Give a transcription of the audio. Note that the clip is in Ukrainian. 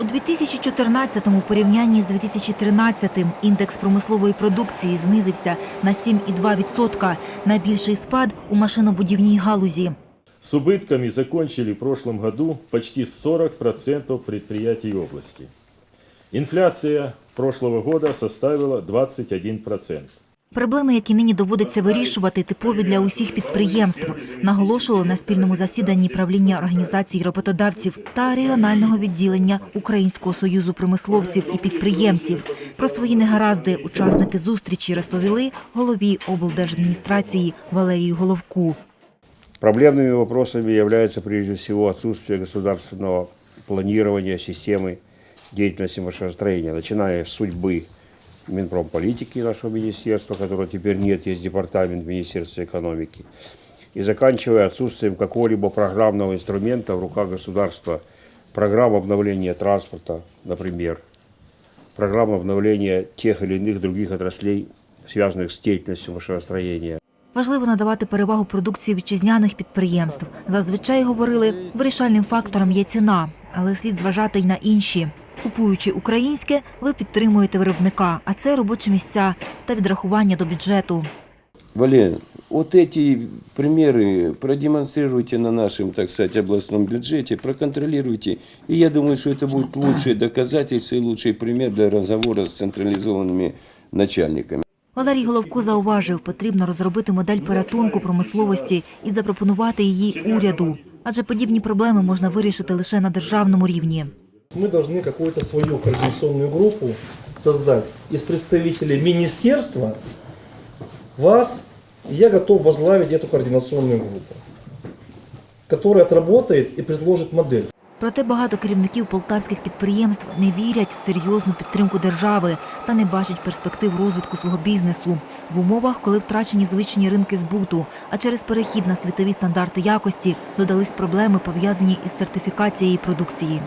У 2014-му у порівнянні з 2013-м індекс промислової продукції знизився на 7,2%. Найбільший спад у машинобудівній галузі. С убытками закончили в прошлом году почти 40% предприятий области. Инфляция прошлого года составила 21%. Проблеми, які нині доводиться вирішувати, типові для усіх підприємств, наголошували на спільному засіданні правління організацій роботодавців та регіонального відділення Українського союзу промисловців і підприємців. Про свої негаразди учасники зустрічі розповіли голові облдержадміністрації Валерію Головку. Проблемными вопросами является прежде всего отсутствие государственного планирования системы деятельности машиностроения, начиная с судьбы Минпромполитики нашего министерства, которого теперь нет, есть департамент Министерства экономики, и заканчивая отсутствием какого-либо программного инструмента в руках государства, программ обновления транспорта, например, программ обновления тех или иных других отраслей, связанных с деятельностью машиностроения. Важливо надавати перевагу продукції вітчизняних підприємств. Зазвичай говорили, вирішальним фактором є ціна, але слід зважати й на інші. Купуючи українське, ви підтримуєте виробника, а це робочі місця та відрахування до бюджету. Валерий, вот эти примеры продемонстрируйте на нашем, так сказать, областном бюджете, проконтролируйте. И я думаю, что это будет лучшее доказательство и лучший пример для разговора с централизованными начальниками. Валерій Головко зауважив, потрібно розробити модель порятунку промисловості і запропонувати її уряду. Адже подібні проблеми можна вирішити лише на державному рівні. Мы должны какую-то свою координационную группу создать из представителей министерства, вас, и я готов возглавить эту координационную группу, которая отработает и предложит модель. Проте багато керівників полтавських підприємств не вірять в серйозну підтримку держави та не бачать перспектив розвитку свого бізнесу в умовах, коли втрачені звичні ринки збуту, а через перехід на світові стандарти якості додались проблеми пов'язані із сертифікацією продукції.